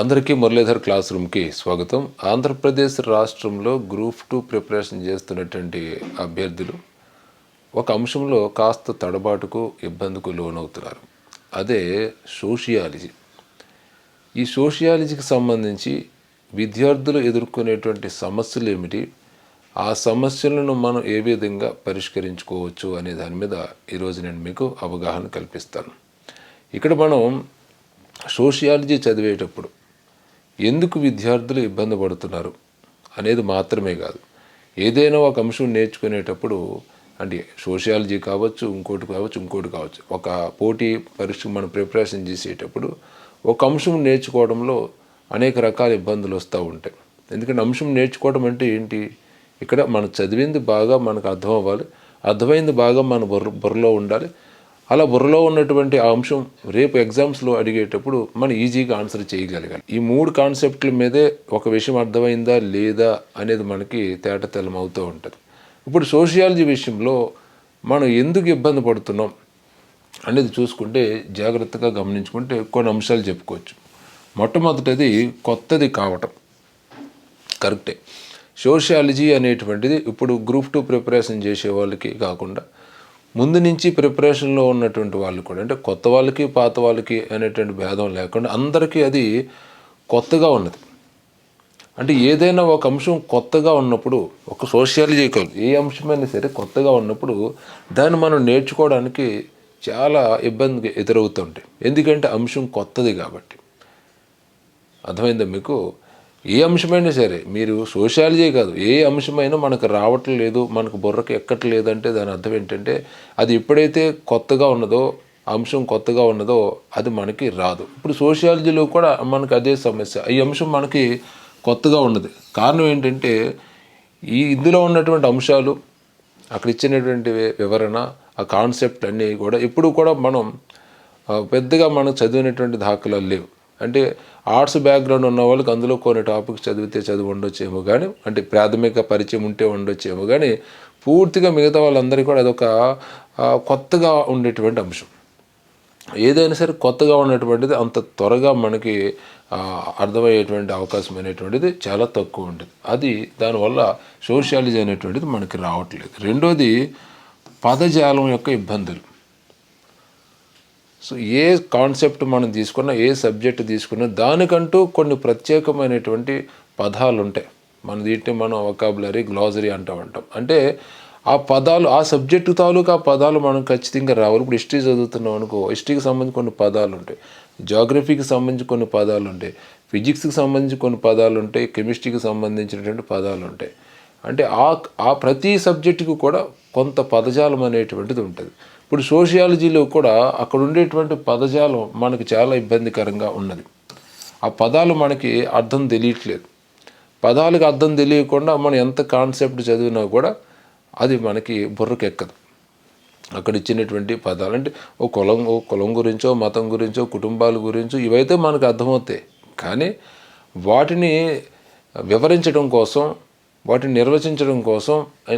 అందరికీ మురళీధర్ క్లాస్ రూమ్కి స్వాగతం. ఆంధ్రప్రదేశ్ రాష్ట్రంలో గ్రూప్ టూ ప్రిపరేషన్ చేస్తున్నటువంటి అభ్యర్థులు ఒక అంశంలో కాస్త తడబాటుకు ఇబ్బందికు లోనవుతున్నారు. అదే సోషియాలజీ. ఈ సోషియాలజీకి సంబంధించి విద్యార్థులు ఎదుర్కొనేటువంటి సమస్యలు ఏమిటి? ఆ సమస్యలను మనం ఏ విధంగా పరిష్కరించుకోవచ్చు అనే దాని మీద ఈరోజు నేను మీకు అవగాహన కల్పిస్తాను. ఇక్కడ మనం సోషియాలజీ చదివేటప్పుడు ఎందుకు విద్యార్థులు ఇబ్బంది పడుతున్నారు అనేది మాత్రమే కాదు. ఏదైనా ఒక అంశం నేర్చుకునేటప్పుడు అంటే సోషియాలజీ కావచ్చు ఇంకోటి కావచ్చు ఇంకోటి కావచ్చు ఒక పోటీ పరీక్ష మనం ప్రిపరేషన్ చేసేటప్పుడు ఒక అంశం నేర్చుకోవడంలో అనేక రకాల ఇబ్బందులు వస్తూ ఉంటాయి. ఎందుకంటే అంశం నేర్చుకోవడం అంటే ఏంటి? ఇక్కడ మనం చదివింది బాగా మనకు అర్థం అవ్వాలి అర్థమైంది బాగా మన బుర్ర బుర్రలో ఉండాలి అలా బుర్రలో ఉన్నటువంటి ఆ అంశం రేపు ఎగ్జామ్స్లో అడిగేటప్పుడు మనం ఈజీగా ఆన్సర్ చేయగలగాలి. ఈ మూడు కాన్సెప్ట్ల మీదే ఒక విషయం అర్థమైందా లేదా అనేది మనకి తేటతెల్లం అవుతూ ఉంటుంది. ఇప్పుడు సోషియాలజీ విషయంలో మనం ఎందుకు ఇబ్బంది పడుతున్నాం అనేది చూసుకుంటే జాగ్రత్తగా గమనించుకుంటే కొన్ని అంశాలు చెప్పుకోవచ్చు. మొట్టమొదటిది కొత్తది కావటం. కరెక్టే. సోషియాలజీ అనేటువంటిది ఇప్పుడు గ్రూప్ టూ ప్రిపరేషన్ చేసే వాళ్ళకి కాకుండా ముందు నుంచి ప్రిపరేషన్లో ఉన్నటువంటి వాళ్ళు కూడా అంటే కొత్త వాళ్ళకి పాత వాళ్ళకి అనేటువంటి భేదం లేకుండా అందరికీ అది కొత్తగా ఉన్నది. అంటే ఏదైనా ఒక అంశం కొత్తగా ఉన్నప్పుడు ఒక సోషియాలజీ కాదు ఏ అంశమైనా సరే కొత్తగా ఉన్నప్పుడు దాన్ని మనం నేర్చుకోవడానికి చాలా ఇబ్బంది ఎదురవుతుంటాయి. ఎందుకంటే అంశం కొత్తది కాబట్టి. అర్థమైందా మీకు? ఏ అంశమైనా సరే మీరు సోషాలజీ కాదు ఏ అంశమైనా మనకు రావటం లేదు మనకు బుర్రకు ఎక్కట్లేదు అంటే దాని అర్థం ఏంటంటే అది ఎప్పుడైతే కొత్తగా ఉన్నదో అంశం కొత్తగా ఉన్నదో అది మనకి రాదు. ఇప్పుడు సోషియాలజీలో కూడా మనకు అదే సమస్య. ఈ అంశం మనకి కొత్తగా ఉన్నది. కారణం ఏంటంటే ఈ ఇందులో ఉన్నటువంటి అంశాలు అక్కడ ఇచ్చినటువంటి వివరణ ఆ కాన్సెప్ట్ అన్నీ కూడా ఇప్పుడు కూడా మనం పెద్దగా మనం చదివినటువంటి దాఖలాలు లేవు. అంటే ఆర్ట్స్ బ్యాక్గ్రౌండ్ ఉన్న వాళ్ళకి అందులో కొన్ని టాపిక్స్ చదివితే చదివి ఉండొచ్చేమో కానీ అంటే ప్రాథమిక పరిచయం ఉంటే ఉండొచ్చేమో కానీ పూర్తిగా మిగతా వాళ్ళందరికీ కూడా అదొక కొత్తగా ఉండేటువంటి అంశం. ఏదైనా సరే కొత్తగా ఉన్నటువంటిది అంత త్వరగా మనకి అర్థమయ్యేటువంటి అవకాశం అనేటువంటిది చాలా తక్కువ ఉంటుంది. అది దానివల్ల సోషియాలజీ అనేటువంటిది మనకి రావట్లేదు. రెండోది పదజాలం యొక్క ఇబ్బందులు. సో ఏ కాన్సెప్ట్ మనం తీసుకున్నా ఏ సబ్జెక్ట్ తీసుకున్నా దానికంటూ కొన్ని ప్రత్యేకమైనటువంటి పదాలు ఉంటాయి మన దీంట్లో మనం వొకాబులరీ గ్లాజరీ అంటూ ఉంటాం అంటే ఆ పదాలు ఆ సబ్జెక్టు తాలూకా పదాలు మనం ఖచ్చితంగా రావాలి. ఇప్పుడు హిస్టరీ చదువుతున్నాం అనుకో హిస్టరీకి సంబంధించి కొన్ని పదాలు ఉంటాయి జాగ్రఫీకి సంబంధించి కొన్ని పదాలు ఉంటాయి ఫిజిక్స్కి సంబంధించి కొన్ని పదాలు ఉంటాయి కెమిస్ట్రీకి సంబంధించినటువంటి పదాలు ఉంటాయి అంటే ఆ ఆ ప్రతి సబ్జెక్టుకి కూడా కొంత పదజాలం అనేటువంటిది ఉంటుంది. ఇప్పుడు సోషియాలజీలో కూడా అక్కడ ఉండేటువంటి పదజాలం మనకు చాలా ఇబ్బందికరంగా ఉన్నది. ఆ పదాలు మనకి అర్థం తెలియట్లేదు. పదాలకు అర్థం తెలియకుండా మనం ఎంత కాన్సెప్ట్ చదివినా కూడా అది మనకి బుర్రకెక్కదు. అక్కడ ఇచ్చినటువంటి పదాలు అంటే ఓ కులం ఓ కులం గురించో మతం గురించో కుటుంబాల గురించో ఇవైతే మనకు అర్థమవుతాయి. కానీ వాటిని వివరించడం కోసం వాటిని నిర్వచించడం కోసం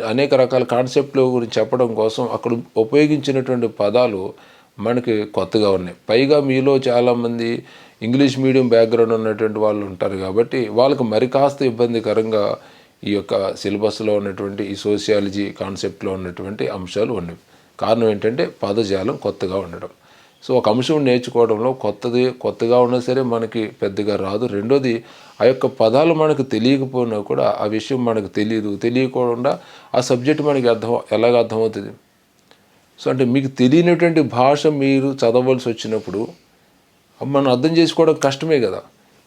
అనేక రకాల కాన్సెప్ట్ల గురించి చెప్పడం కోసం అక్కడ ఉపయోగించినటువంటి పదాలు మనకి కొత్తగా ఉన్నాయి. పైగా మీలో చాలామంది ఇంగ్లీష్ మీడియం బ్యాక్గ్రౌండ్ ఉన్నటువంటి వాళ్ళు ఉంటారు కాబట్టి వాళ్ళకి మరి కాస్త ఇబ్బందికరంగా ఈ యొక్క సిలబస్లో ఉన్నటువంటి ఈ సోషియాలజీ కాన్సెప్ట్లో ఉన్నటువంటి అంశాలు ఉన్నవి కారణం ఏంటంటే పదజాలం కొత్తగా ఉండడం. సో ఒక అంశం నేర్చుకోవడంలో కొత్తది కొత్తగా ఉన్నా సరే మనకి పెద్దగా రాదు. రెండోది ఆ యొక్క పదాలు మనకు తెలియకపోయినా కూడా ఆ విషయం మనకు తెలియదు తెలియకుండా ఆ సబ్జెక్ట్ మనకి అర్థం ఎలాగ అర్థమవుతుంది? సో అంటే మీకు తెలియనటువంటి భాష మీరు చదవలసి వచ్చినప్పుడు మనం అర్థం చేసుకోవడం కష్టమే కదా.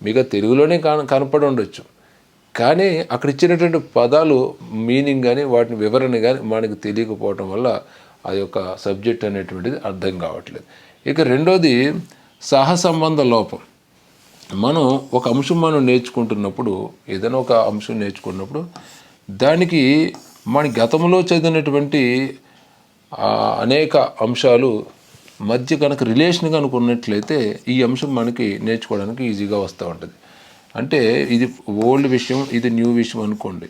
మీకు తెలుగులోనే కాన కనపడి ఉండొచ్చు. కానీ అక్కడ ఇచ్చినటువంటి పదాలు మీనింగ్ కానీ వాటిని వివరణ కానీ మనకి తెలియకపోవటం వల్ల ఆ యొక్క సబ్జెక్ట్ అనేటువంటిది అర్థం కావట్లేదు. ఇక రెండోది సహసంబంధ లోపం. మనం ఒక అంశం మనం నేర్చుకుంటున్నప్పుడు ఏదైనా ఒక అంశం నేర్చుకున్నప్పుడు దానికి మన గతంలో చదివినటువంటి అనేక అంశాలు మధ్య కనుక రిలేషన్ కనుక ఉన్నట్లయితే ఈ అంశం మనకి నేర్చుకోవడానికి ఈజీగా వస్తూ ఉంటుంది. అంటే ఇది ఓల్డ్ విషయం ఇది న్యూ విషయం అనుకోండి.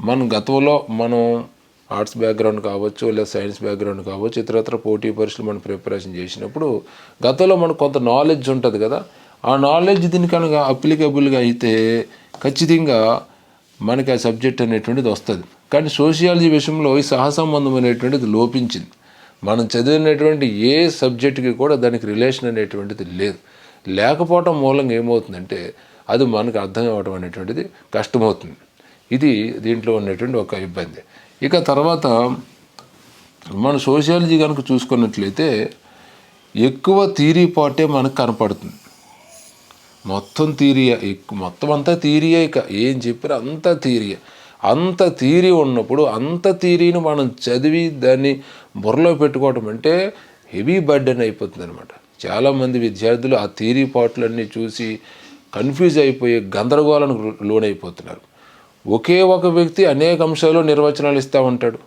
మనం గతంలో మనం ఆర్ట్స్ బ్యాక్గ్రౌండ్ కావచ్చు లేదా సైన్స్ బ్యాక్గ్రౌండ్ కావచ్చు ఇతరత్ర పోటీ పరీక్షలు మనం ప్రిపరేషన్ చేసినప్పుడు గతంలో మనకు కొంత నాలెడ్జ్ ఉంటుంది కదా. ఆ నాలెడ్జ్ దీని కనుక అప్లికబుల్గా అయితే ఖచ్చితంగా మనకి ఆ సబ్జెక్ట్ అనేటువంటిది వస్తుంది. కానీ సోషియాలజీ విషయంలో ఈ సహసంబంధం అనేటువంటిది లోపించింది. మనం చదివినటువంటి ఏ సబ్జెక్టుకి కూడా దానికి రిలేషన్ అనేటువంటిది లేదు. లేకపోవటం మూలంగా ఏమవుతుందంటే అది మనకు అర్థం అవ్వడం అనేటువంటిది కష్టమవుతుంది. ఇది దీంట్లో ఉన్నటువంటి ఒక ఇబ్బంది. ఇక తర్వాత మన సోషియాలజీ కనుక చూసుకున్నట్లయితే ఎక్కువ థీరీ పార్టే మనకు కనపడుతుంది. మొత్తం థీరియా మొత్తం అంతా థీరియే ఇక. ఏం చెప్పినా అంతా థీరియే అంత థీరీ ఉన్నప్పుడు అంత థీరీని మనం చదివి దాన్ని బుర్రలో పెట్టుకోవటం అంటే హెవీ బర్డెన్ అయిపోతుంది అనమాట చాలామంది విద్యార్థులు ఆ థీరీ పాటలన్నీ చూసి కన్ఫ్యూజ్ అయిపోయి గందరగోళానికి లోనైపోతున్నారు. ఒకే ఒక వ్యక్తి అనేక అంశాల్లో నిర్వచనాలు ఇస్తూ ఉంటాడు.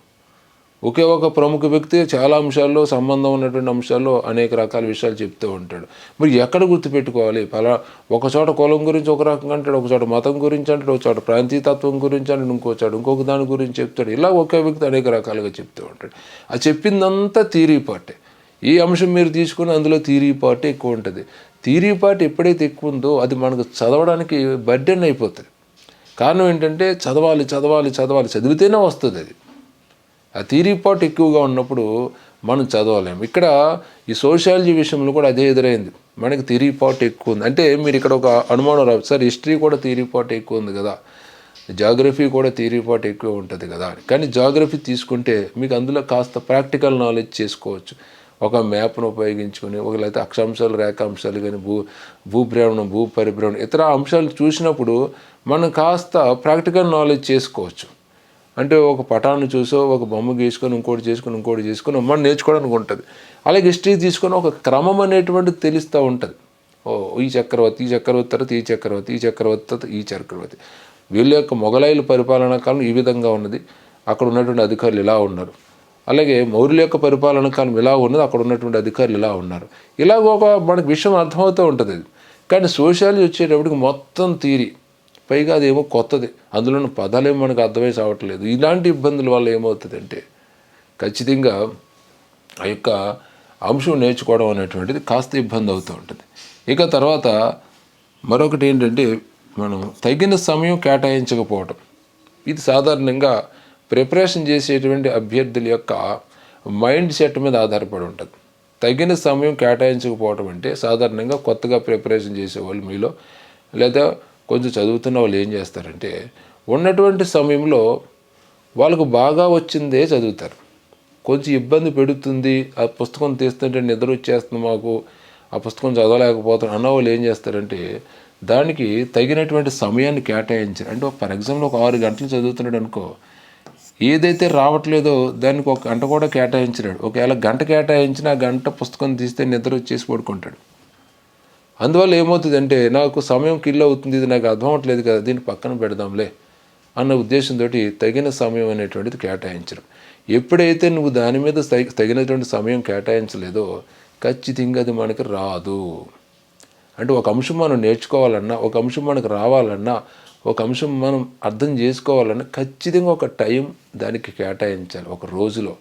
ఒకే ఒక ప్రముఖ వ్యక్తి చాలా అంశాల్లో సంబంధం ఉన్నటువంటి అంశాల్లో అనేక రకాల విషయాలు చెప్తూ ఉంటాడు. మరి ఎక్కడ గుర్తుపెట్టుకోవాలి? పలా ఒక చోట కులం గురించి ఒక రకంగా అంటాడు ఒక చోట మతం గురించి అంటాడు ఒక చోట ప్రాంతీయతత్వం గురించి అంటాడు ఇంకో చోట ఇంకొక దాని గురించి చెప్తాడు. ఇలా ఒకే వ్యక్తి అనేక రకాలుగా చెప్తూ ఉంటాడు. ఆ చెప్పిందంతా థీరీ పార్టే. ఈ అంశం మీరు తీసుకుని అందులో థీరీ పార్ట్ ఎక్కువ ఉంటుంది. థీరీ పార్ట్ ఎప్పుడైతే ఎక్కువ ఉందో అది మనకు చదవడానికి బర్డెన్ అయిపోతుంది. కారణం ఏంటంటే చదవాలి చదవాలి చదవాలి. చదివితేనే వస్తుంది అది. ఆ థీరీ పార్ట్ ఎక్కువగా ఉన్నప్పుడు మనం చదవలేము ఇక్కడ ఈ సోషాలజీ విషయంలో కూడా అదే ఎదురైంది. మనకి థీరీ పార్ట్ ఎక్కువ ఉంది. అంటే మీరు ఇక్కడ ఒక అనుమానం రాదు సార్ హిస్టరీ కూడా థీరీ పార్ట్ ఎక్కువ ఉంది కదా. జాగ్రఫీ కూడా థీరీ పార్ట్ ఎక్కువ ఉంటుంది కదా కానీ జాగ్రఫీ తీసుకుంటే మీకు అందులో కాస్త ప్రాక్టికల్ నాలెడ్జ్ చేసుకోవచ్చు. ఒక మ్యాప్ను ఉపయోగించుకొని ఒక లేకపోతే అక్షాంశాలు రేఖాంశాలు కానీ భూ భూభ్రమణం భూ పరిభ్రమణం ఇతర అంశాలు చూసినప్పుడు మనం కాస్త ప్రాక్టికల్ నాలెడ్జ్ చేసుకోవచ్చు. అంటే ఒక పటాన్ని చూసో ఒక బొమ్మ గీసుకొని ఇంకోటి చేసుకొని ఇంకోటి చేసుకొని మనం నేర్చుకోవడానికి ఉంటుంది. అలాగే హిస్టరీ తీసుకొని ఒక క్రమం అనేటువంటిది తెలుస్తూ ఉంటుంది. ఓ ఈ చక్రవర్తి ఈ చక్రవర్తి తర్వాత ఈ చక్రవర్తి ఈ చక్రవర్తి తర్వాత ఈ చక్రవర్తి. వీళ్ళ యొక్క మొఘలాయిల పరిపాలనా కాలం ఈ విధంగా ఉన్నది. అక్కడ ఉన్నటువంటి అధికారులు ఇలా ఉన్నారు. అలాగే మౌర్యుల యొక్క పరిపాలన కాలం ఇలా ఉన్నది అక్కడ ఉన్నటువంటి అధికారులు ఇలా ఉన్నారు. ఇలాగ ఒక మనకు విషయం అర్థమవుతూ ఉంటుంది. అది కానీ సోషాలజీ వచ్చేటప్పటికి మొత్తం తీరి పైగా అదేమో కొత్తది. అందులో పదాలు పదాలేమో మనకు అర్థమై సావట్లేదు. ఇలాంటి ఇబ్బందుల వల్ల ఏమవుతుందంటే ఖచ్చితంగా ఆ యొక్క అంశం నేర్చుకోవడం అనేటువంటిది కాస్త ఇబ్బంది అవుతూ ఉంటుంది. ఇక తర్వాత మరొకటి ఏంటంటే మనం తగిన సమయం కేటాయించకపోవటం. ఇది సాధారణంగా ప్రిపరేషన్ చేసేటువంటి అభ్యర్థుల యొక్క మైండ్ సెట్ మీద ఆధారపడి ఉంటుంది. తగిన సమయం కేటాయించకపోవడం అంటే సాధారణంగా కొత్తగా ప్రిపరేషన్ చేసేవాళ్ళు మీలో లేదా కొంచెం చదువుతున్న వాళ్ళు ఏం చేస్తారంటే ఉన్నటువంటి సమయంలో వాళ్ళకు బాగా వచ్చిందే చదువుతారు. కొంచెం ఇబ్బంది పెడుతుంది ఆ పుస్తకం తీస్తుంటే నిద్ర వచ్చేస్తుంది మాకు ఆ పుస్తకం చదవలేకపోతున్నాం అన్న వాళ్ళు ఏం చేస్తారంటే దానికి తగినటువంటి సమయాన్ని కేటాయించారు. అంటే ఫర్ ఎగ్జాంపుల్ ఒక ఆరు గంటలు చదువుతున్నాడు అనుకో ఏదైతే రావట్లేదో దానికి ఒక గంట కూడా కేటాయించినాడు ఒకవేళ గంట కేటాయించిన గంట పుస్తకం తీస్తే నిద్ర వచ్చేసి పడుకుంటాడు. అందువల్ల ఏమవుతుందంటే నాకు సమయం కిల్ అవుతుంది ఇది నాకు అర్థం అవ్వట్లేదు కదా దీన్ని పక్కన పెడదాంలే అన్న ఉద్దేశంతో తగిన సమయం అనేటువంటిది కేటాయించడం. ఎప్పుడైతే నువ్వు దాని మీద తగినటువంటి సమయం కేటాయించలేదో ఖచ్చితంగా అది మనకి రాదు. అంటే ఒక అంశం మనం నేర్చుకోవాలన్నా ఒక అంశం మనకు రావాలన్నా ఒక అంశం మనం అర్థం చేసుకోవాలని ఖచ్చితంగా ఒక టైం దానికి కేటాయించాలి. ఒక రోజులో.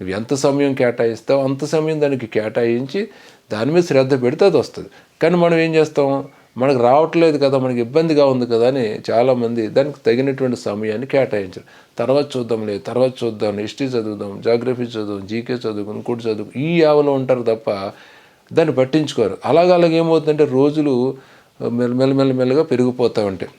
నువ్వు ఎంత సమయం కేటాయిస్తావు అంత సమయం దానికి కేటాయించి దాని మీద శ్రద్ధ పెడితే అది వస్తుంది. కానీ మనం ఏం చేస్తాం? మనకు రావట్లేదు కదా మనకి ఇబ్బందిగా ఉంది కదా అని చాలామంది దానికి తగినటువంటి సమయాన్ని కేటాయించారు. తర్వాత చూద్దాంలే తర్వాత చూద్దాం హిస్టరీ చదువుదాం జాగ్రఫీ చదువుదాం జీకే చదువుకుని ఇంకోటి చదువు ఈ యావలో ఉంటారు తప్ప దాన్ని పట్టించుకోరు. అలాగే అలాగే ఏమవుతుందంటే రోజులు మెల్లమెల్లమెల్లగా మెల్ల పెరిగిపోతూ ఉంటాయి.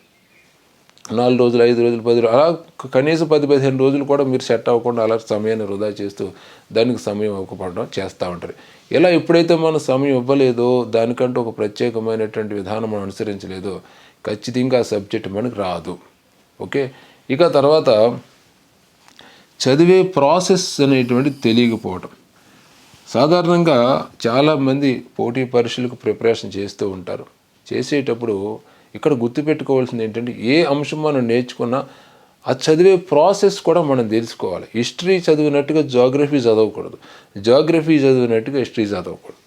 నాలుగు రోజులు ఐదు రోజులు పది రోజులు అలా కనీసం పది పదిహేను రోజులు కూడా మీరు సెట్ అవ్వకుండా అలా సమయాన్ని వృధా చేస్తూ దానికి సమయం ఇవ్వకపోవడం చేస్తూ ఉంటారు. ఇలా ఎప్పుడైతే మనం సమయం ఇవ్వలేదో దానికంటూ ఒక ప్రత్యేకమైనటువంటి విధానం మనం అనుసరించలేదో ఖచ్చితంగా ఆ సబ్జెక్ట్ మనకు రాదు. ఓకే? ఇక తర్వాత చదివే ప్రాసెస్ అనేటువంటి తెలియకపోవటం. సాధారణంగా చాలామంది పోటీ పరీక్షలకు ప్రిపరేషన్ చేస్తూ ఉంటారు. చేసేటప్పుడు ఇక్కడ గుర్తుపెట్టుకోవాల్సింది ఏంటంటే ఏ అంశం మనం నేర్చుకున్నా ఆ చదివే ప్రాసెస్ కూడా మనం తెలుసుకోవాలి. హిస్టరీ చదివినట్టుగా జాగ్రఫీ చదవకూడదు. జాగ్రఫీ చదివినట్టుగా హిస్టరీ చదవకూడదు.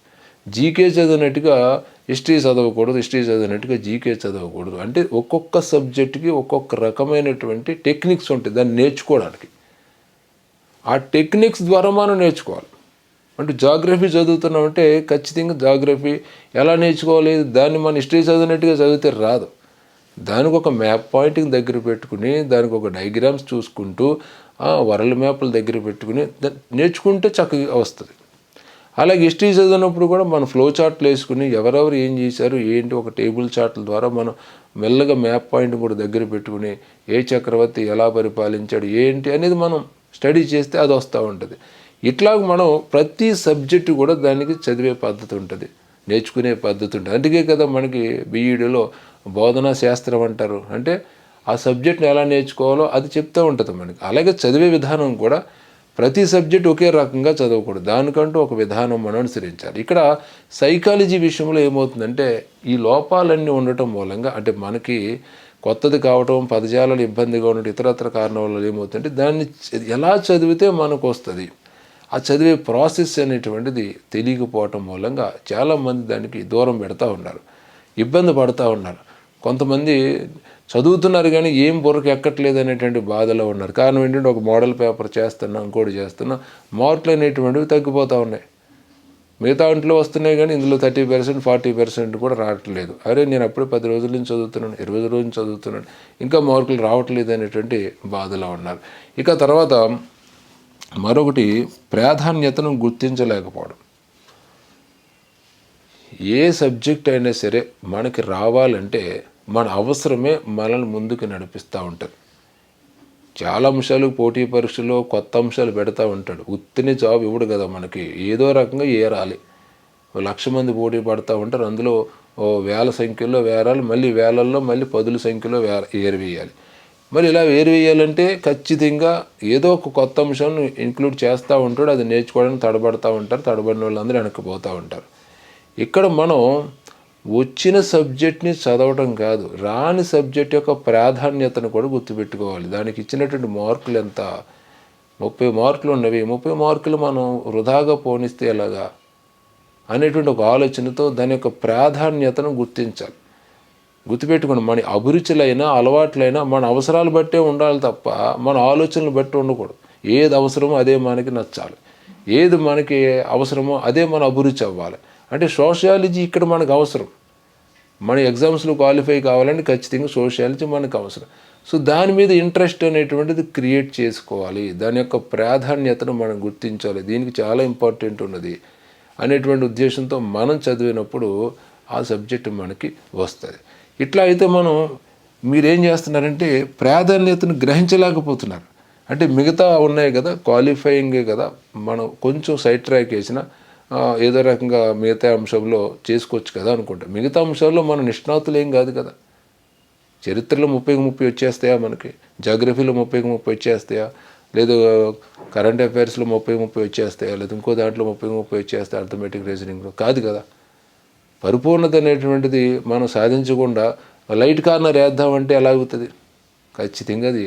జీకే చదివినట్టుగా హిస్టరీ చదవకూడదు. హిస్టరీ చదివినట్టుగా జీకే చదవకూడదు. అంటే ఒక్కొక్క సబ్జెక్టుకి ఒక్కొక్క రకమైనటువంటి టెక్నిక్స్ ఉంటాయి దాన్ని నేర్చుకోవడానికి. ఆ టెక్నిక్స్ ద్వారా మనం నేర్చుకోవాలి. అంటే జాగ్రఫీ చదువుతున్నామంటే ఖచ్చితంగా జాగ్రఫీ ఎలా నేర్చుకోవాలి దాన్ని మన హిస్టరీ చదివినట్టుగా చదివితే రాదు. దానికి ఒక మ్యాప్ పాయింటింగ్ దగ్గర పెట్టుకుని దానికి ఒక డయాగ్రామ్స్ చూసుకుంటూ ఆ వరల్డ్ మ్యాప్ల దగ్గర పెట్టుకుని నేర్చుకుంటే చక్కగా వస్తుంది. అలాగే హిస్టరీ చదివినప్పుడు కూడా మనం ఫ్లో చార్ట్లు వేసుకుని ఎవరెవరు ఏం చేశారు ఏంటి ఒక టేబుల్ చార్ట్ల ద్వారా మనం మెల్లగా మ్యాప్ పాయింట్ కూడా దగ్గర పెట్టుకుని ఏ చక్రవర్తి ఎలా పరిపాలించాడు ఏంటి అనేది మనం స్టడీ చేస్తే అది వస్తూ ఉంటుంది. ఇట్లాగ మనం ప్రతి సబ్జెక్టు కూడా దానికి చదివే పద్ధతి ఉంటుంది. నేర్చుకునే పద్ధతి ఉంటుంది. అందుకే కదా మనకి బీఈడీలో బోధనా శాస్త్రం అంటారు. అంటే ఆ సబ్జెక్ట్ని ఎలా నేర్చుకోవాలో అది చెప్తూ ఉంటుంది మనకి. అలాగే చదివే విధానం కూడా ప్రతి సబ్జెక్ట్ ఒకే రకంగా చదవకూడదు. దానికంటూ ఒక విధానం మనం అనుసరించాలి. ఇక్కడ సైకాలజీ విషయంలో ఏమవుతుందంటే ఈ లోపాలన్నీ ఉండటం మూలంగా అంటే మనకి కొత్తది కావటం పదజాలాలు ఇబ్బందిగా ఉండటం ఇతరత్ర కారణాల వల్ల ఏమవుతుందంటే దాన్ని ఎలా చదివితే మనకు వస్తుంది. ఆ చదివే ప్రాసెస్ అనేటువంటిది తెలియకపోవటం మూలంగా చాలామంది దానికి దూరం పెడతా ఉన్నారు ఇబ్బంది పడతా ఉన్నారు. కొంతమంది చదువుతున్నారు కానీ ఏం బుర్రకు ఎక్కట్లేదు అనేటువంటి బాధలో ఉన్నారు. కారణం ఏంటంటే ఒక మోడల్ పేపర్ చేస్తున్నా ఇంకోటి చేస్తున్నా మార్కులు అనేటువంటివి తగ్గిపోతూ ఉన్నాయి. మిగతా ఇంట్లో వస్తున్నాయి కానీ ఇందులో థర్టీ పర్సెంట్ ఫార్టీ పర్సెంట్ కూడా రావట్లేదు. అరే నేను అప్పుడే పది రోజుల నుంచి చదువుతున్నాను ఇరవై రోజుల నుంచి చదువుతున్నాను ఇంకా మార్కులు రావట్లేదు అనేటువంటి బాధలో ఉన్నారు. ఇక తర్వాత మరొకటి ప్రాధాన్యతను గుర్తించలేకపోవడం. ఏ సబ్జెక్ట్ అయినా సరే మనకి రావాలంటే మన అవసరమే మనల్ని ముందుకు నడిపిస్తూ ఉంటుంది చాలా అంశాలు పోటీ పరీక్షలో కొత్త అంశాలు పెడతా ఉంటాడు. ఉత్తిని జాబ్ ఇవ్వడు కదా మనకి. ఏదో రకంగా ఏరాలి. లక్ష మంది పోటీ పడతా ఉంటారు. అందులో వేల సంఖ్యలో వేరాలి. మళ్ళీ వేలల్లో మళ్ళీ పదుల సంఖ్యలో వేర ఏరివేయాలి. మరి ఇలా వేరు వేయాలంటే ఖచ్చితంగా ఏదో ఒక కొత్త అంశాన్ని ఇంక్లూడ్ చేస్తూ ఉంటాడు అది నేర్చుకోవడానికి తడబడతా ఉంటారు తడబడిన వాళ్ళందరూ వెనక్కిపోతూ ఉంటారు. ఇక్కడ మనం వచ్చిన సబ్జెక్ట్ని చదవటం కాదు రాని సబ్జెక్ట్ యొక్క ప్రాధాన్యతను కూడా గుర్తుపెట్టుకోవాలి. దానికి ఇచ్చినటువంటి మార్కులు ఎంత? ముప్పై మార్కులు ఉన్నవి. ముప్పై మార్కులు మనం వృధాగా పోనిస్తే ఎలాగా? అనేటువంటి ఒక ఆలోచనతో దాని యొక్క ప్రాధాన్యతను గుర్తించాలి. గుర్తుపెట్టుకోండి మన అభిరుచులైనా అలవాట్లైనా మన అవసరాలు బట్టే ఉండాలి తప్ప మన ఆలోచనలు బట్టి ఉండకూడదు. ఏది అవసరమో అదే మనకి నచ్చాలి. ఏది మనకి అవసరమో అదే మన అభిరుచి అవ్వాలి. అంటే సోషియాలజీ ఇక్కడ మనకు అవసరం. మన ఎగ్జామ్స్లో క్వాలిఫై కావాలంటే ఖచ్చితంగా సోషియాలజీ మనకు అవసరం. సో దాని మీద ఇంట్రెస్ట్ అనేటువంటిది క్రియేట్ చేసుకోవాలి. దాని యొక్క ప్రాధాన్యతను మనం గుర్తించాలి. దీనికి చాలా ఇంపార్టెంట్ ఉన్నది అనేటువంటి ఉద్దేశంతో మనం చదివినప్పుడు ఆ సబ్జెక్ట్ మనకి వస్తుంది. ఇట్లా అయితే మనం మీరేం చేస్తున్నారంటే ప్రాధాన్యతను గ్రహించలేకపోతున్నారు. అంటే మిగతా ఉన్నాయి కదా క్వాలిఫైయింగే కదా మనం కొంచెం సైడ్ ట్రాక్ వేసిన ఏదో రకంగా మిగతా అంశంలో చేసుకోవచ్చు కదా అనుకుంటాం. మిగతా అంశాల్లో మన నిష్ణాతులు ఏం కాదు కదా. చరిత్రలో ముప్పైకి ముప్పై వచ్చేస్తాయా మనకి? జాగ్రఫీలో ముప్పైకి ముప్పై వచ్చేస్తాయా? లేదు కరెంట్ అఫైర్స్లో ముప్పై ముప్పై వచ్చేస్తాయా? లేదా ఇంకో దాంట్లో ముప్పై ముప్పై వచ్చేస్తాయి అర్థమెటిక్ రీజనింగ్లో? కాదు కదా. పరిపూర్ణత అనేటువంటిది మనం సాధించకుండా లైట్ కార్నర్ వేద్దామంటే ఎలా అవుతుంది? ఖచ్చితంగా అది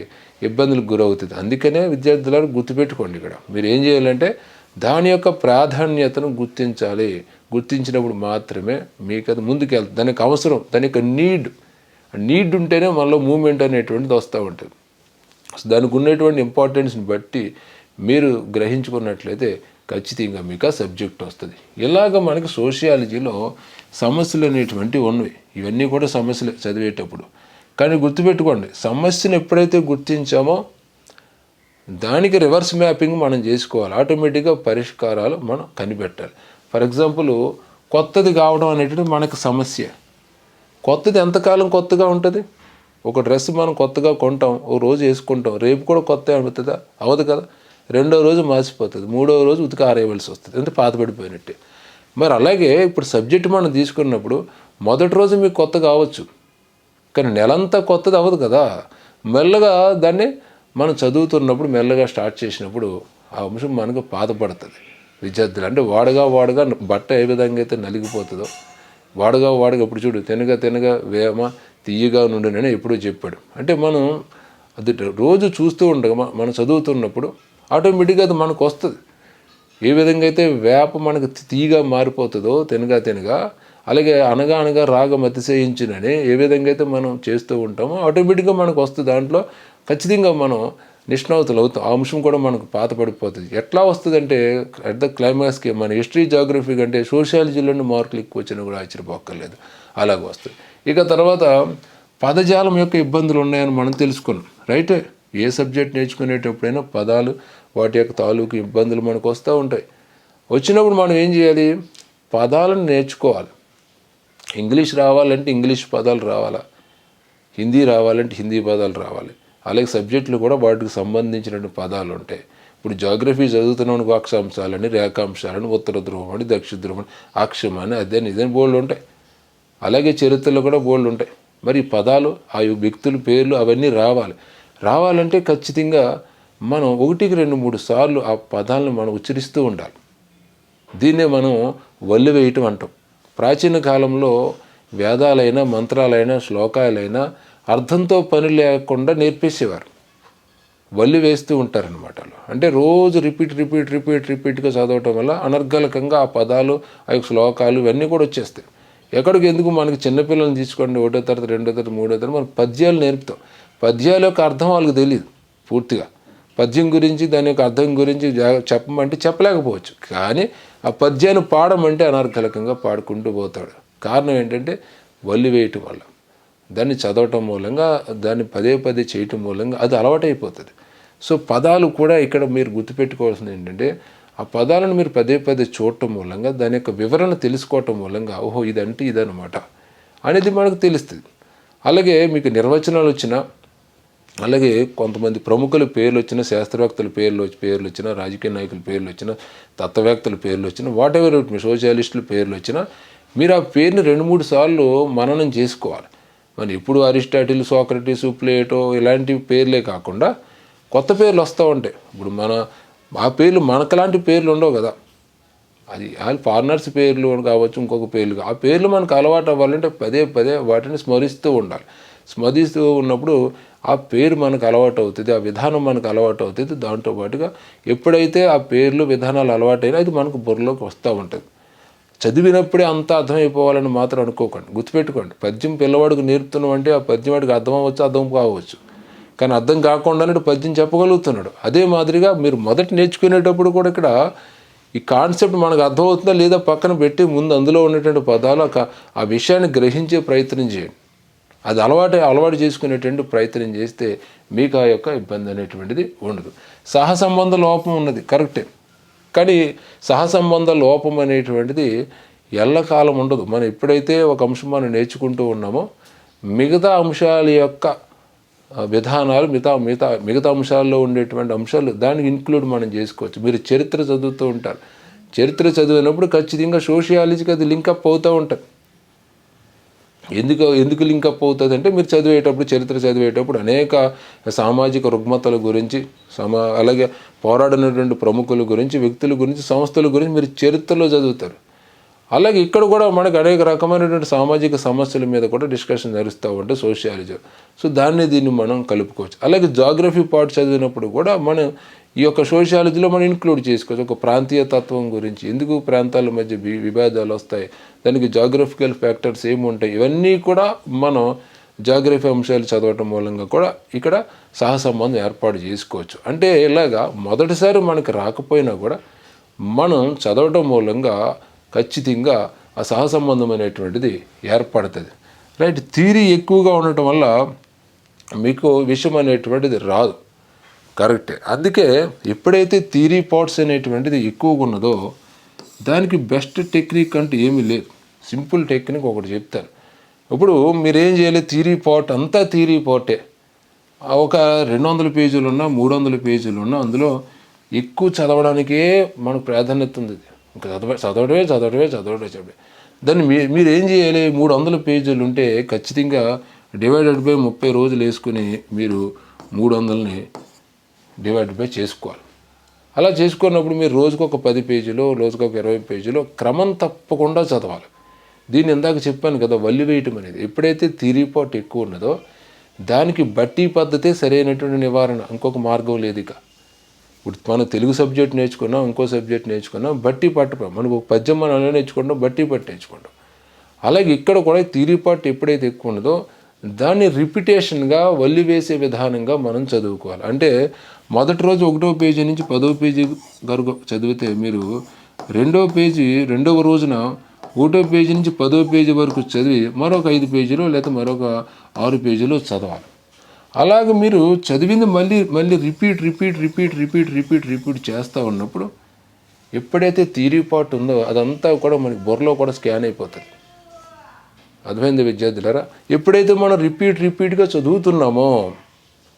ఇబ్బందులకు గురవుతుంది. అందుకనే విద్యార్థులను గుర్తుపెట్టుకోండి ఇక్కడ. మీరు ఏం చేయాలంటే దాని యొక్క ప్రాధాన్యతను గుర్తించాలి. గుర్తించినప్పుడు మాత్రమే మీకు అది ముందుకెళ్తుంది. దానికి అవసరం దాని యొక్క నీడ్. నీడ్ ఉంటేనే మనలో మూమెంట్ అనేటువంటిది వస్తూ ఉంటుంది. సో దానికి ఉన్నటువంటి ఇంపార్టెన్స్ని బట్టి మీరు గ్రహించుకున్నట్లయితే ఖచ్చితంగా మీకు ఆ సబ్జెక్ట్ వస్తుంది. ఇలాగ మనకి సోషియాలజీలో సమస్యలు అనేటువంటివి ఉన్నవి. ఇవన్నీ కూడా సమస్యలు చదివేటప్పుడు. కానీ గుర్తుపెట్టుకోండి సమస్యను ఎప్పుడైతే గుర్తించామో దానికి రివర్స్ మ్యాపింగ్ మనం చేసుకోవాలి. ఆటోమేటిక్గా పరిష్కారాలు మనం కనిపెట్టాలి. ఫర్ ఎగ్జాంపుల్ కొత్తది కావడం అనేటువంటి మనకు సమస్య. కొత్తది ఎంతకాలం కొత్తగా ఉంటుంది? ఒక డ్రెస్ మనం కొత్తగా కొంటాం ఓ రోజు వేసుకుంటాం రేపు కూడా కొత్త అవుతుందా అవదు కదా. రెండో రోజు మాసిపోతుంది మూడో రోజు ఉతికి ఆరేయవలసి వస్తుంది. అంటే పాత పడిపోయినట్టే మరి అలాగే ఇప్పుడు సబ్జెక్ట్ మనం తీసుకున్నప్పుడు మొదటి రోజు మీకు కొత్త కావచ్చు. కానీ నెలంతా కొత్తది అవ్వదు కదా. మెల్లగా దాన్ని మనం చదువుతున్నప్పుడు మెల్లగా స్టార్ట్ చేసినప్పుడు ఆ అంశం మనకు బాధపడుతుంది. విద్యార్థులు అంటే వాడుగా వాడుగా బట్ట ఏ విధంగా అయితే నలిగిపోతుందో వాడుగా వాడుగా ఇప్పుడు చూడు తినగా తినగా వేమ తీయగా నుండినని ఎప్పుడూ చెప్పాడు. అంటే మనం అది రోజు చూస్తూ ఉండగా మనం చదువుతున్నప్పుడు ఆటోమేటిక్గా అది మనకు వస్తుంది. ఏ విధంగా అయితే వేప మనకు తీగా మారిపోతుందో తినగా తినగా అలాగే అనగా అనగా రాగం అతిశయించినని ఏ విధంగా అయితే మనం చేస్తూ ఉంటామో ఆటోమేటిక్గా మనకు వస్తుంది. దాంట్లో ఖచ్చితంగా మనం నిష్ణాతులు అవుతాం. ఆ అంశం కూడా మనకు పాత పడిపోతుంది ఎట్లా వస్తుందంటే అట్ ద క్లైమాక్స్కి మన హిస్టరీ జాగ్రఫీ కంటే సోషియాలజీలోని మార్కులు ఎక్కువ వచ్చినా కూడా ఆశ్చర్యపోక్కర్లేదు. అలాగ వస్తుంది. ఇక తర్వాత పదజాలం యొక్క ఇబ్బందులు ఉన్నాయని మనం తెలుసుకున్నాం. రైట్? ఏ సబ్జెక్ట్ నేర్చుకునేటప్పుడైనా పదాలు వాటి యొక్క తాలూకు ఇబ్బందులు మనకు వస్తూ ఉంటాయి. వచ్చినప్పుడు మనం ఏం చేయాలి? పదాలను నేర్చుకోవాలి. ఇంగ్లీష్ రావాలంటే ఇంగ్లీష్ పదాలు రావాలా? హిందీ రావాలంటే హిందీ పదాలు రావాలి. అలాగే సబ్జెక్టులు కూడా వాటికి సంబంధించిన పదాలు ఉంటాయి. ఇప్పుడు జాగ్రఫీ చదువుతున్నాను అక్షాంశాలని రేఖాంశాలని ఉత్తర ధ్రువం అని దక్షిణ ధ్రువం అని అక్షం అని అదే ఇదని బోల్డ్ ఉంటాయి. అలాగే చరిత్రలో కూడా బోల్డ్ ఉంటాయి. మరి పదాలు ఆ వ్యక్తుల పేర్లు అవన్నీ రావాలి. రావాలంటే ఖచ్చితంగా మనం ఒకటికి రెండు మూడు సార్లు ఆ పదాలను మనం ఉచ్చరిస్తూ ఉండాలి. దీన్నే మనం వల్లి వేయటం అంటాం. ప్రాచీన కాలంలో వేదాలైనా మంత్రాలైనా శ్లోకాలైనా అర్థంతో పని లేకుండా నేర్పేసేవారు. వల్లి వేస్తూ ఉంటారనమాట అంటే రోజు రిపీట్ రిపీట్ రిపీట్ రిపీట్గా చదవటం వల్ల అనర్గలకంగా ఆ పదాలు ఆ యొక్క శ్లోకాలు ఇవన్నీ కూడా వచ్చేస్తాయి. ఎక్కడికి ఎందుకు మనకి చిన్నపిల్లల్ని తీసుకోండి ఒకటో తరగతి రెండో తరగతి మూడో తరగతి మనం పద్యాలు నేర్పుతాం. పద్యాల యొక్క అర్థం వాళ్ళకి తెలియదు పూర్తిగా. పద్యం గురించి దాని యొక్క అర్థం గురించి చెప్పమంటే చెప్పలేకపోవచ్చు. కానీ ఆ పద్యాన్ని పాడమంటే అనర్గళకంగా పాడుకుంటూ పోతాడు. కారణం ఏంటంటే వల్లి వేయటం వల్ల. దాన్ని చదవటం మూలంగా దాన్ని పదే పదే చేయటం మూలంగా అది అలవాటైపోతుంది. సో పదాలు కూడా ఇక్కడ మీరు గుర్తుపెట్టుకోవాల్సింది ఏంటంటే ఆ పదాలను మీరు పదే పదే చూడటం మూలంగా దాని యొక్క వివరణ తెలుసుకోవటం మూలంగా ఓహో ఇదంటే ఇదనమాట అనేది మనకు తెలుస్తుంది. అలాగే మీకు నిర్వచనాలు వచ్చినా అలాగే కొంతమంది ప్రముఖుల పేర్లు వచ్చిన శాస్త్రవేత్తల పేర్లు వచ్చి పేర్లు వచ్చిన రాజకీయ నాయకుల పేర్లు వచ్చిన తత్వవేత్తల పేర్లు వచ్చిన వాట్ ఎవర్ మీ సోషలిస్టుల పేర్లు వచ్చినా మీరు ఆ పేరుని రెండు మూడు సార్లు మననం చేసుకోవాలి. మరి ఇప్పుడు అరిస్టాటిల్ సోక్రటీస్ ప్లేటో ఇలాంటి పేర్లే కాకుండా కొత్త పేర్లు వస్తూ ఉంటాయి. ఇప్పుడు మన ఆ పేర్లు మనకలాంటి పేర్లు ఉండవు కదా. అది వాళ్ళు ఫారినర్స్ పేర్లు కావచ్చు ఇంకొక పేర్లు ఆ పేర్లు మనకు అలవాటు అవ్వాలంటే పదే పదే వాటిని స్మరిస్తూ ఉండాలి. స్మరిస్తూ ఉన్నప్పుడు ఆ పేరు మనకు అలవాటు అవుతుంది ఆ విధానం మనకు అలవాటు అవుతుంది దాంతో పాటుగా ఎప్పుడైతే ఆ పేర్లు విధానాలు అలవాటైనా అది మనకు బుర్రలోకి వస్తూ ఉంటుంది. చదివినప్పుడే అంతా అర్థమైపోవాలని మాత్రం అనుకోకండి. గుర్తుపెట్టుకోండి. పద్యం పిల్లవాడికి నేర్పుతున్నాం అంటే ఆ పద్యం వాడికి అర్థం అవ్వచ్చు అర్థం కావచ్చు. కానీ అర్థం కాకుండానే పద్యం చెప్పగలుగుతున్నాడు. అదే మాదిరిగా మీరు మొదట నేర్చుకునేటప్పుడు కూడా ఇక్కడ ఈ కాన్సెప్ట్ మనకు అర్థమవుతుందా లేదా పక్కన పెట్టి ముందు అందులో ఉన్నటువంటి పదాలు ఆ ఆ విషయాన్ని గ్రహించే ప్రయత్నం చేయండి. అది అలవాటు అలవాటు చేసుకునేటువంటి ప్రయత్నం చేస్తే మీకు ఆ యొక్క ఇబ్బంది అనేటువంటిది ఉండదు. సహసంబంధ లోపం ఉన్నది కరెక్టే కానీ సహసంబంధ లోపం అనేటువంటిది ఎల్లకాలం ఉండదు. మనం ఎప్పుడైతే ఒక అంశం మనం నేర్చుకుంటూ ఉన్నామో మిగతా అంశాల యొక్క విధానాలు మిగతా మిగతా మిగతా అంశాల్లో ఉండేటువంటి అంశాలు దానికి ఇంక్లూడ్ మనం చేసుకోవచ్చు. మీరు చరిత్ర చదువుతూ ఉంటారు. చరిత్ర చదివినప్పుడు ఖచ్చితంగా సోషియాలజీకి అది లింకప్ అవుతూ ఉంటుంది. ఎందుకు ఎందుకు లింకప్ అవుతుంది అంటే మీరు చదివేటప్పుడు చరిత్ర చదివేటప్పుడు అనేక సామాజిక రుగ్మతల గురించి సమా అలాగే పోరాడినటువంటి ప్రముఖుల గురించి వ్యక్తుల గురించి సంస్థల గురించి మీరు చరిత్రలో చదువుతారు. అలాగే ఇక్కడ కూడా మనకు అనేక రకమైనటువంటి సామాజిక సమస్యల మీద కూడా డిస్కషన్ జరుస్తూ ఉంటే సోషియాలజీ సో దాన్ని దీన్ని మనం కలుపుకోవచ్చు. అలాగే జాగ్రఫీ పార్ట్ చదివినప్పుడు కూడా మనం ఈ యొక్క సోషాలజీలో మనం ఇంక్లూడ్ చేసుకోవచ్చు. ఒక ప్రాంతీయ తత్వం గురించి ఎందుకు ప్రాంతాల మధ్య విభేదాలు వస్తాయి దానికి జాగ్రఫికల్ ఫ్యాక్టర్స్ ఏముంటాయి ఇవన్నీ కూడా మనం జాగ్రఫీ అంశాలు చదవటం మూలంగా కూడా ఇక్కడ సహసంబంధం ఏర్పాటు చేసుకోవచ్చు. అంటే ఇలాగా మొదటిసారి మనకు రాకపోయినా కూడా మనం చదవటం మూలంగా ఖచ్చితంగా ఆ సహసంబంధం అనేటువంటిది ఏర్పడుతుంది. రైట్ థీరీ ఎక్కువగా ఉండటం వల్ల మీకు విషయం అనేటువంటిది రాదు. కరెక్టే. అందుకే ఎప్పుడైతే థీరీ పార్ట్స్ అనేటువంటిది ఎక్కువగా ఉన్నదో దానికి బెస్ట్ టెక్నిక్ అంటే ఏమీ లేదు. సింపుల్ టెక్నిక్ ఒకటి చెప్తాను. ఇప్పుడు మీరేం చేయాలి? థీరీ పార్ట్ అంతా థీరీ పార్టే. ఒక రెండు వందల పేజీలు ఉన్నా మూడు వందల పేజీలు ఉన్నా అందులో ఎక్కువ చదవడానికే మనకు ప్రాధాన్యత ఉంది. ఇంకా చదవ చదవడమే చదవడమే చదవడమే చదవడమే దాన్ని మీ మీరు ఏం చేయాలి? మూడు వందల పేజీలు ఉంటే ఖచ్చితంగా డివైడెడ్ బై ముప్పై రోజులు వేసుకుని మీరు మూడు వందలని డివైడ్ బై చేసుకోవాలి. అలా చేసుకున్నప్పుడు మీరు రోజుకు ఒక పది పేజీలో రోజుకు ఒక ఇరవై పేజీలో క్రమం తప్పకుండా చదవాలి. దీన్ని ఇందాక చెప్పాను కదా వల్లి వేయటం అనేది. ఎప్పుడైతే తీరిపాటు ఎక్కువ ఉన్నదో దానికి బట్టి పద్ధతే సరైనటువంటి నివారణ. ఇంకొక మార్గం లేదు ఇక. ఇప్పుడు మనం తెలుగు సబ్జెక్ట్ నేర్చుకున్నాం ఇంకో సబ్జెక్ట్ నేర్చుకున్నాం బట్టి పట్టు మనకు ఒక పద్యం మనం ఎలా నేర్చుకుంటాం బట్టి పట్టు నేర్చుకుంటాం అలాగే ఇక్కడ కూడా తీరిపాటు ఎప్పుడైతే ఎక్కువ ఉన్నదో దాన్ని రిపిటేషన్గా వల్లి వేసే విధానంగా మనం చదువుకోవాలి. అంటే మొదటి రోజు ఒకటో పేజీ నుంచి పదో పేజీ వరకు చదివితే మీరు రెండో పేజీ రెండవ రోజున ఒకటో పేజీ నుంచి పదో పేజీ వరకు చదివి మరొక ఐదు పేజీలో లేదా మరొక ఆరు పేజీలో చదవాలి. అలాగే మీరు చదివింది మళ్ళీ మళ్ళీ repeat repeat repeat repeat repeat repeat చేస్తూ ఉన్నప్పుడు ఎప్పుడైతే థియరీ పార్ట్ ఉందో అదంతా కూడా మనకి బుర్రలో కూడా స్కాన్ అయిపోతుంది. అర్థమైంది విద్యార్థులారా ఎప్పుడైతే మనం రిపీట్ రిపీట్గా చదువుతున్నామో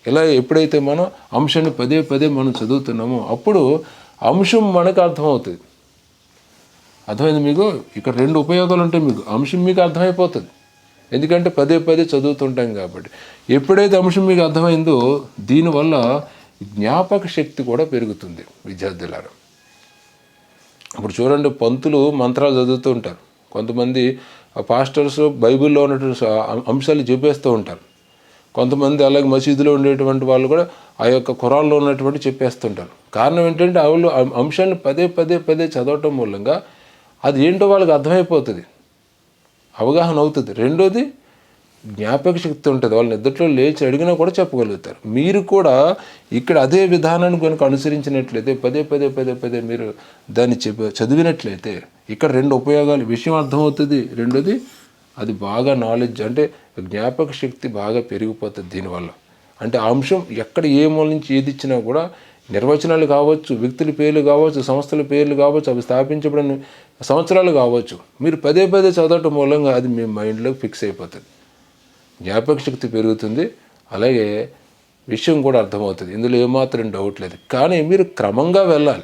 ఇలా ఎప్పుడైతే మనం అంశాన్ని పదే పదే మనం చదువుతున్నామో అప్పుడు అంశం మనకు అర్థమవుతుంది. అర్థమైంది మీకు? ఇక్కడ రెండు ఉపయోగాలు ఉంటాయి మీకు. అంశం మీకు అర్థమైపోతుంది. ఎందుకంటే పదే పదే చదువుతుంటాం కాబట్టి. ఎప్పుడైతే అంశం మీకు అర్థమైందో దీనివల్ల జ్ఞాపక శక్తి కూడా పెరుగుతుంది విద్యార్థులారా. ఇప్పుడు చూడండి పంతులు మంత్రాలు చదువుతూ ఉంటారు. కొంతమంది ఆ పాస్టర్స్ బైబిల్లో ఉన్నటువంటి అంశాలు చెప్పేస్తూ ఉంటారు. కొంతమంది అలాగే మసీదులో ఉండేటువంటి వాళ్ళు కూడా ఆ యొక్క కురాల్లో ఉన్నటువంటి చెప్పేస్తుంటారు. కారణం ఏంటంటే వాళ్ళు ఆ అంశాలను పదే పదే పదే చదవటం మూలంగా అది ఏంటో వాళ్ళకి అర్థమైపోతుంది. అవగాహన అవుతుంది. రెండోది జ్ఞాపక శక్తి ఉంటుంది. వాళ్ళని నిద్రలో లేచి అడిగినా కూడా చెప్పగలుగుతారు. మీరు కూడా ఇక్కడ అదే విధానాన్ని కనుక అనుసరించినట్లయితే పదే పదే పదే పదే మీరు దాన్ని చెప్ప చదివినట్లయితే ఇక్కడ రెండు ఉపయోగాలు. విషయం అర్థమవుతుంది. రెండోది అది బాగా నాలెడ్జ్ అంటే జ్ఞాపక శక్తి బాగా పెరిగిపోతుంది దీనివల్ల. అంటే అంశం ఎక్కడ ఏ మూల నుంచి ఏది ఇచ్చినా కూడా నిర్వచనాలు కావచ్చు వ్యక్తుల పేర్లు కావచ్చు సంస్థల పేర్లు కావచ్చు అవి స్థాపించబడిన సంవత్సరాలు కావచ్చు. మీరు పదే పదే చదవటం మూలంగా అది మీ మైండ్లో ఫిక్స్ అయిపోతుంది. జ్ఞాపక శక్తి పెరుగుతుంది. అలాగే విషయం కూడా అర్థమవుతుంది. ఇందులో ఏమాత్రం డౌట్ లేదు. కానీ మీరు క్రమంగా వెళ్ళాలి.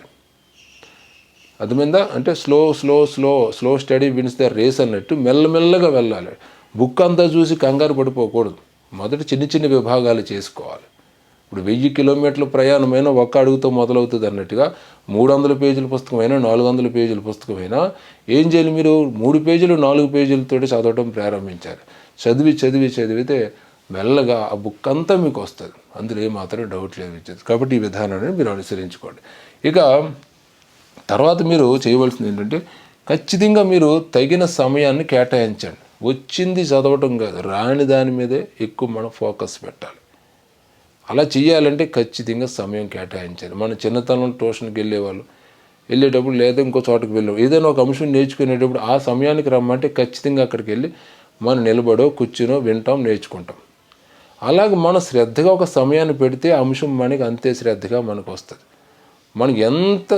అర్థమైందా? అంటే slow slow slow slow steady wins the race అన్నట్టు మెల్లమెల్లగా వెళ్ళాలి. బుక్ అంతా చూసి కంగారు పడిపోకూడదు. మొదట చిన్న చిన్న విభాగాలు చేసుకోవాలి. ఇప్పుడు వెయ్యి కిలోమీటర్ల ప్రయాణమైన ఒక్క అడుగుతో మొదలవుతుంది అన్నట్టుగా మూడు వందల పేజీల పుస్తకమైనా నాలుగు వందల పేజీల పుస్తకమైనా ఏం చేయాలి మీరు? మూడు పేజీలు నాలుగు పేజీలతోటి చదవటం ప్రారంభించాలి. చదివి చదివి చదివితే మెల్లగా ఆ బుక్ అంతా మీకు వస్తుంది. అందులో ఏమాత్రం డౌట్ లేదు. కాబట్టి ఈ విధానాన్ని మీరు అనుసరించుకోండి. ఇక తర్వాత మీరు చేయవలసింది ఏంటంటే ఖచ్చితంగా మీరు తగిన సమయాన్ని కేటాయించండి. వచ్చింది చదవటం కాదు రాని దాని మీదే ఎక్కువ మనం ఫోకస్ పెట్టాలి. అలా చేయాలంటే ఖచ్చితంగా సమయం కేటాయించాలి. మన చిన్నతనం ట్యూషన్కి వెళ్ళేవాళ్ళు వెళ్ళేటప్పుడు లేదా ఇంకో చోటకి వెళ్ళాం ఏదైనా ఒక అంశం నేర్చుకునేటప్పుడు ఆ సమయానికి రమ్మంటే ఖచ్చితంగా అక్కడికి వెళ్ళి మనం నిలబడో కూర్చునో వింటాం నేర్చుకుంటాం. అలాగే మనం శ్రద్ధగా ఒక సమయాన్ని పెడితే అంశం మనకి అంతే శ్రద్ధగా మనకు వస్తుంది మనకి ఎంత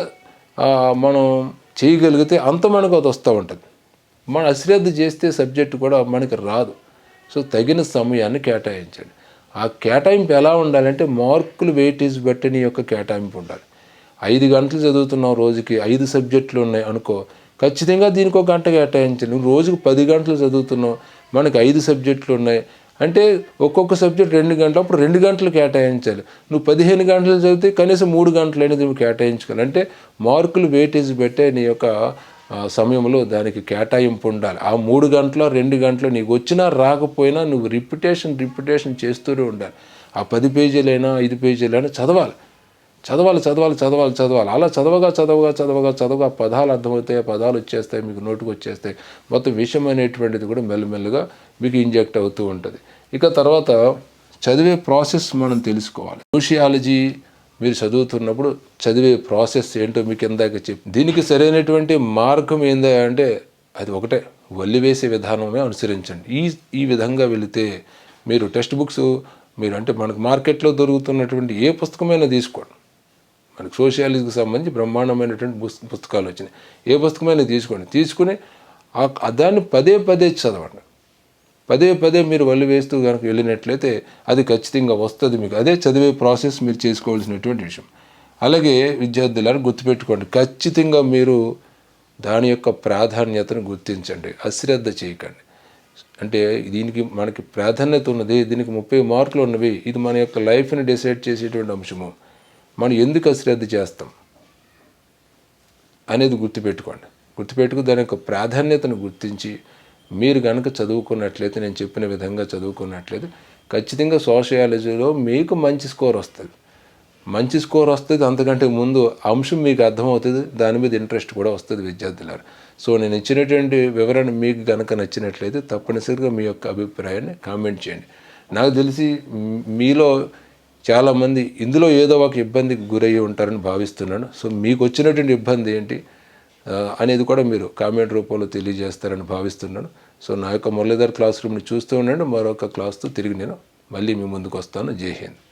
మనం చేయగలిగితే అంత మనకు అది వస్తూ ఉంటుంది. మన అశ్రద్ధ చేస్తే సబ్జెక్టు కూడా మనకి రాదు. సో తగిన సమయాన్ని కేటాయించండి. ఆ కేటాయింపు ఎలా ఉండాలంటే మార్కులు వెయిటేజ్ బట్టి నీ యొక్క కేటాయింపు ఉండాలి. ఐదు గంటలు చదువుతున్నావు రోజుకి ఐదు సబ్జెక్టులు ఉన్నాయి అనుకో ఖచ్చితంగా దీనికి ఒక గంట కేటాయించండి. రోజుకు పది గంటలు చదువుతున్నావు మనకి ఐదు సబ్జెక్టులు ఉన్నాయి అంటే ఒక్కొక్క సబ్జెక్ట్ రెండు గంటలు అప్పుడు రెండు గంటలు కేటాయించాలి. నువ్వు పదిహేను గంటలు చదివితే కనీసం మూడు గంటలు అనేది నువ్వు కేటాయించుకోవాలి. అంటే మార్కులు వెయిటేజ్ పెట్టే నీ యొక్క సమయంలో దానికి కేటాయింపు ఉండాలి. ఆ మూడు గంటల రెండు గంటలు నీకు వచ్చినా రాకపోయినా నువ్వు రిపిటేషన్ రిపిటేషన్ చేస్తూనే ఉండాలి. ఆ పది పేజీలైనా ఐదు పేజీలైనా చదవాలి. చదవాలి చదవాలి చదవాలి చదవాలి. అలా చదవగా చదవగా చదవగా చదవగా పదాలు అర్థమవుతాయి పదాలు వచ్చేస్తాయి మీకు నోటుకు వచ్చేస్తాయి మొత్తం విషయం అనేటువంటిది కూడా మెల్లమెల్లగా మీకు ఇంజెక్ట్ అవుతూ ఉంటుంది. ఇక తర్వాత చదివే ప్రాసెస్ మనం తెలుసుకోవాలి. సోషియాలజీ మీరు చదువుతున్నప్పుడు చదివే ప్రాసెస్ ఏంటో మీకు ఇందాక చెప్పి దీనికి సరైనటువంటి మార్గం ఏందా అంటే అది ఒకటే వల్లివేసే విధానమే అనుసరించండి. ఈ ఈ విధంగా వెళితే మీరు టెక్స్ట్ బుక్స్ మీరు అంటే మనకు మార్కెట్లో దొరుకుతున్నటువంటి ఏ పుస్తకమైనా తీసుకోండి. మనకు సోషియాలజీకి సంబంధించి బ్రహ్మాండమైనటువంటి పుస్తకాలు వచ్చినాయి. ఏ పుస్తకమైనా తీసుకోండి తీసుకుని ఆ- ఆ దాన్ని పదే పదే చదవండి. పదే పదే మీరు వల్లి వేస్తూ కనుక వెళ్ళినట్లయితే అది ఖచ్చితంగా వస్తుంది మీకు. అదే చదివే ప్రాసెస్ మీరు చేసుకోవాల్సినటువంటి విషయం. అలాగే విద్యార్థులను గుర్తుపెట్టుకోండి ఖచ్చితంగా మీరు దాని యొక్క ప్రాధాన్యతను గుర్తించండి అశ్రద్ధ చేయకండి. అంటే దీనికి మనకి ప్రాధాన్యత ఉన్నది దీనికి ముప్పై మార్కులు ఉన్నవి ఇది మన యొక్క లైఫ్ని డిసైడ్ చేసేటువంటి అంశము. మనం ఎందుకు అశ్రద్ధ చేస్తాం అనేది గుర్తుపెట్టుకోండి. గుర్తుపెట్టుకు దాని యొక్క ప్రాధాన్యతను గుర్తించి మీరు కనుక చదువుకున్నట్లయితే నేను చెప్పిన విధంగా చదువుకున్నట్లయితే ఖచ్చితంగా సోషియాలజీలో మీకు మంచి స్కోర్ వస్తుంది. మంచి స్కోర్ వస్తుంది అంతకంటే ముందు అంశం మీకు అర్థమవుతుంది దాని మీద ఇంట్రెస్ట్ కూడా వస్తుంది విద్యార్థులారు. సో నేను ఇచ్చినటువంటి వివరణ మీకు కనుక నచ్చినట్లయితే తప్పనిసరిగా మీ యొక్క అభిప్రాయాన్ని కామెంట్ చేయండి. నాకు తెలిసి మీలో చాలామంది ఇందులో ఏదో ఒక ఇబ్బందికి గురయ్యి ఉంటారని భావిస్తున్నాను. సో మీకు వచ్చినటువంటి ఇబ్బంది ఏంటి? అనేది కూడా మీరు కామెంట్ రూపంలో తెలియజేస్తారని భావిస్తున్నాను. సో నా యొక్క మురళీధర్ క్లాస్ రూమ్ని చూస్తూ ఉండండి. మరొక క్లాస్తో తిరిగి నేను మళ్ళీ మీ ముందుకు వస్తాను. జై హింద్.